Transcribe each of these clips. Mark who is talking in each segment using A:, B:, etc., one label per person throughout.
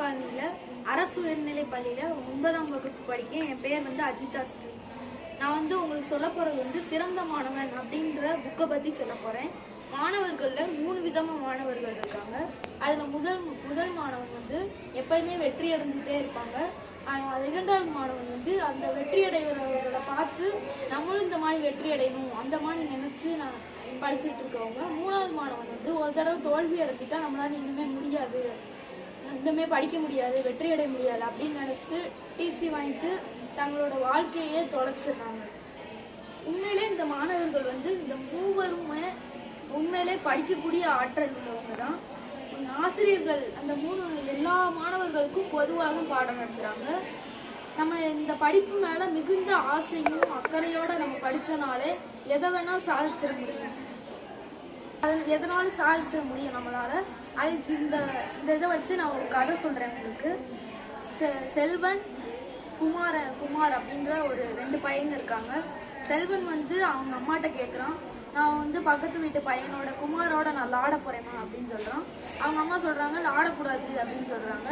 A: காலனியில் அரசு உயர்நிலை பள்ளியில் ஒன்பதாம் வகுப்பு படிக்கேன் என் பேர் வந்து அஜிதா ஸ்ரீ. நான் வந்து உங்களுக்கு சொல்ல போகிறது வந்து சிறந்த மாணவன் அப்படின்ற புக்கை பற்றி சொல்ல போகிறேன் மாணவர்களில் மூணு விதமாக மாணவர்கள் இருக்காங்க. அதில் முதல் முதல் மாணவன் வந்து எப்பயுமே வெற்றி அடைஞ்சிட்டே இருப்பாங்க. இரண்டாவது மாணவன் வந்து அந்த வெற்றி அடைகிறவர்களை பார்த்து நம்மளும் இந்த மாதிரி வெற்றி அடையணும் அந்த மாதிரி நினச்சி நான் படிச்சுட்டு இருக்கவங்க. மூணாவது மாணவன் வந்து ஒரு தடவை தோல்வி அடைஞ்சிட்டா நம்மளால இன்னுமே முடியாது. இன்னுமே படிக்க முடியாது வெற்றி அடைய முடியாது அப்படின்னு நினச்சிட்டு டிசி வாங்கிட்டு தங்களோட வாழ்க்கையே தொலைச்சிடுறாங்க. உண்மையிலே இந்த மாணவர்கள் வந்து இந்த மூவருமே உண்மையிலே படிக்கக்கூடிய ஆற்றல் உள்ளவங்க தான். இந்த ஆசிரியர்கள் அந்த மூணு எல்லா மாணவர்களுக்கும் பொதுவாக பாடம் நடத்துகிறாங்க நம்ம இந்த படிப்பு மேலே மிகுந்த ஆசையும் அக்கறையோடு நம்ம படித்தனாலே எதை வேணால் சாதிச்சிட முடியும். அது எதனாலும் சாதிச்சிட முடியும் நம்மளால? அது இந்த இந்த இதை வச்சு நான் ஒரு கதை சொல்கிறேன் உங்களுக்கு. செ செல்வன் குமார குமார் அப்படின்ற ஒரு ரெண்டு பையன் இருக்காங்க. செல்வன் வந்து அவங்க அம்மாட்ட கேட்குறான் நான் வந்து பக்கத்து வீட்டு பையனோட குமாரோட நான் லாட போகிறேம்மா அப்படின்னு சொல்கிறான் அவங்க அம்மா சொல்கிறாங்க லாடக்கூடாது அப்படின்னு சொல்கிறாங்க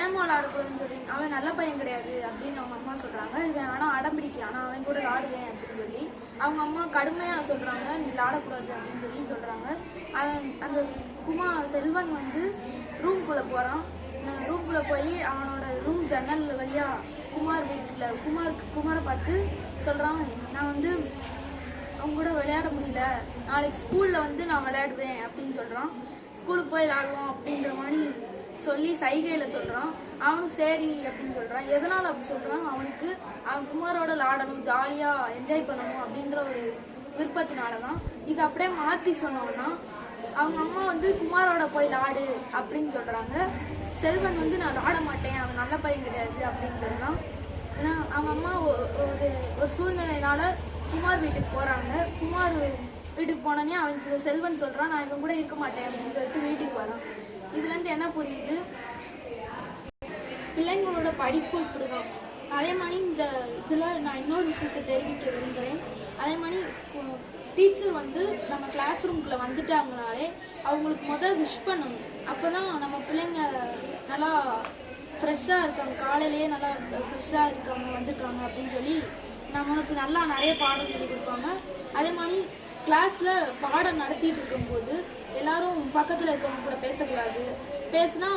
A: ஏமா லாடக்கூடாதுன்னு சொல்லி அவன் நல்ல பையன் கிடையாது அப்படின்னு அவங்க அம்மா சொல்கிறாங்க இவன் ஆனால் அடம் ஆனால் அவன் கூட லாடுவேன் அப்படின்னு சொல்லி. அவங்க அம்மா கடுமையாக சொல்கிறாங்க நீ லாடக்கூடாது அப்படின்னு சொல்லி சொல்கிறாங்க அந்த குமார் செல்வன் வந்து ரூம்குள்ளே போகிறான் ரூம்குள்ளே போய் அவனோட ரூம் ஜன்னல் வழியாக குமார் வீட்டில் குமார் குமாரை பார்த்து சொல்கிறான் நான் வந்து அவங்க கூட விளையாட முடியல. நாளைக்கு ஸ்கூலில் வந்து நான் விளையாடுவேன் அப்படின்னு சொல்கிறான் ஸ்கூலுக்கு போய் விளையாடுவோம் அப்படின்ற மாதிரி சொல்லி சைகையில் சொல்கிறான் அவனும் சரி அப்படின்னு சொல்கிறான் எதனால் அப்படி சொல்கிறான் அவனுக்கு அவன் குமாரோட விளையாடணும் ஜாலியாக என்ஜாய் பண்ணணும் அப்படின்ற ஒரு விருப்பத்தினால தான் இது அப்படியே மாற்றி சொன்னோன்னா அவங்க அம்மா வந்து குமாரோட போய் விளாடு அப்படின்னு சொல்கிறாங்க செல்வன் வந்து நான் விளாட மாட்டேன் அவன் நல்ல பையன் கிடையாது அப்படின்னு சொல்கிறான் ஏன்னா அவங்க அம்மா ஒரு ஒரு சூழ்நிலையினால குமார் வீட்டுக்கு போகிறாங்க குமார் வீட்டுக்கு போனோடனே அவன் செல்வன் சொல்கிறான் நான் இவன் கூட இருக்க மாட்டேன் அப்படின்னு சொல்லிட்டு வீட்டுக்கு வரான். இதுலேருந்து என்ன புரியுது? பிள்ளைங்களோட படிப்பு இப்படிதான். அதே மாதிரி இந்த இதில் நான் இன்னொரு விஷயத்தை தெரிவிக்க விரும்புகிறேன் அதே மாதிரி டீச்சர் வந்து நம்ம கிளாஸ் ரூம்குள்ளே வந்துட்டாங்கனாலே அவங்களுக்கு முதல் விஷ் பண்ணணும். அப்போ தான் நம்ம பிள்ளைங்க நல்லா ஃப்ரெஷ்ஷாக இருக்காங்க. காலையிலேயே நல்லா ஃப்ரெஷ்ஷாக இருக்காங்க வந்திருக்காங்க அப்படின்னு சொல்லி நம்மளுக்கு நல்லா நிறைய பாடம் சொல்லி கொடுப்பாங்க. அதே மாதிரி கிளாஸில் பாடம் நடத்திட்டு இருக்கும்போது எல்லாரும் பக்கத்தில் இருக்கவங்க கூட பேசக்கூடாது. பேசினா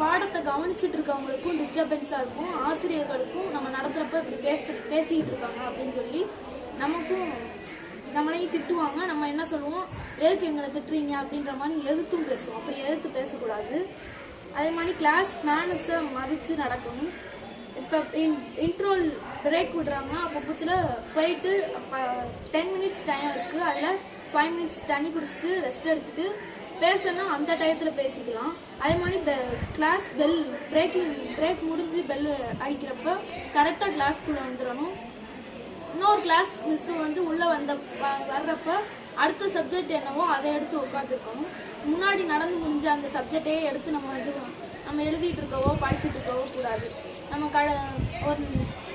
A: பாடத்தை கவனிச்சிட்டு இருக்கவங்களுக்கும் டிஸ்டர்பன்ஸாக இருக்கும். ஆசிரியர்களுக்கும் நம்ம நடத்துகிறப்ப இப்படி பேச பேசிக்கிட்டு இருக்காங்க அப்படின்னு சொல்லி நமக்கும் நம்மளையும் திட்டுவாங்க. நம்ம என்ன சொல்லுவோம்? எதுக்கு எங்களை திட்டுறீங்க அப்படின்ற மாதிரி எதிர்த்தும் பேசுவோம். அப்படி எதிர்த்து பேசக்கூடாது. அதே மாதிரி கிளாஸ் மேனஸை மதித்து நடக்கணும். இப்போ இன் இன்ட்ரோல் பிரேக் விடுறாங்க. அப்பப்பத்தில் போயிட்டு டென் மினிட்ஸ் டைம் இருக்குது அதில் ஃபைவ் மினிட்ஸ் தண்ணி குடிச்சிட்டு ரெஸ்ட் எடுத்துட்டு பேசணும் அந்த டயத்தில் பேசிக்கலாம். அதே மாதிரி பெ கிளாஸ் பெல் பிரேக்கிங் பிரேக் முடிஞ்சு பெல் அடிக்கிறப்ப கரெக்டாக கிளாஸ்க்குள்ளே வந்துடணும் இன்னொரு கிளாஸ் மிஸ்ஸு வந்து உள்ளே வந்த வ- வர்றப்ப அடுத்த சப்ஜெக்ட் என்னவோ அதை எடுத்து உட்காந்துருக்கணும் முன்னாடி நடந்து முடிஞ்ச அந்த சப்ஜெக்டே எடுத்து நம்ம இது நம்ம எழுதிட்டு இருக்கவோ படிச்சுட்டு இருக்கவோ கூடாது. நம்ம க ஒரு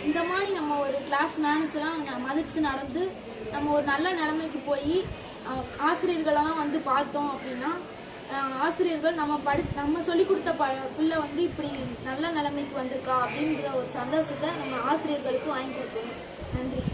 A: இந்த மாதிரி நம்ம ஒரு கிளாஸ் மேனேஜெலாம் மதித்து நடந்து நம்ம ஒரு நல்ல நிலைமைக்கு போய் ஆசிரியர்களெல்லாம் வந்து பார்த்தோம் அப்படின்னா ஆசிரியர்கள் நம்ம படி நம்ம சொல்லி கொடுத்த ப பிள்ளை வந்து இப்படி நல்ல நிலைமைக்கு வந்திருக்கா அப்படின்ற ஒரு சந்தோஷத்தை நம்ம ஆசிரியர்களுக்கு வாங்கி கொடுக்கணும்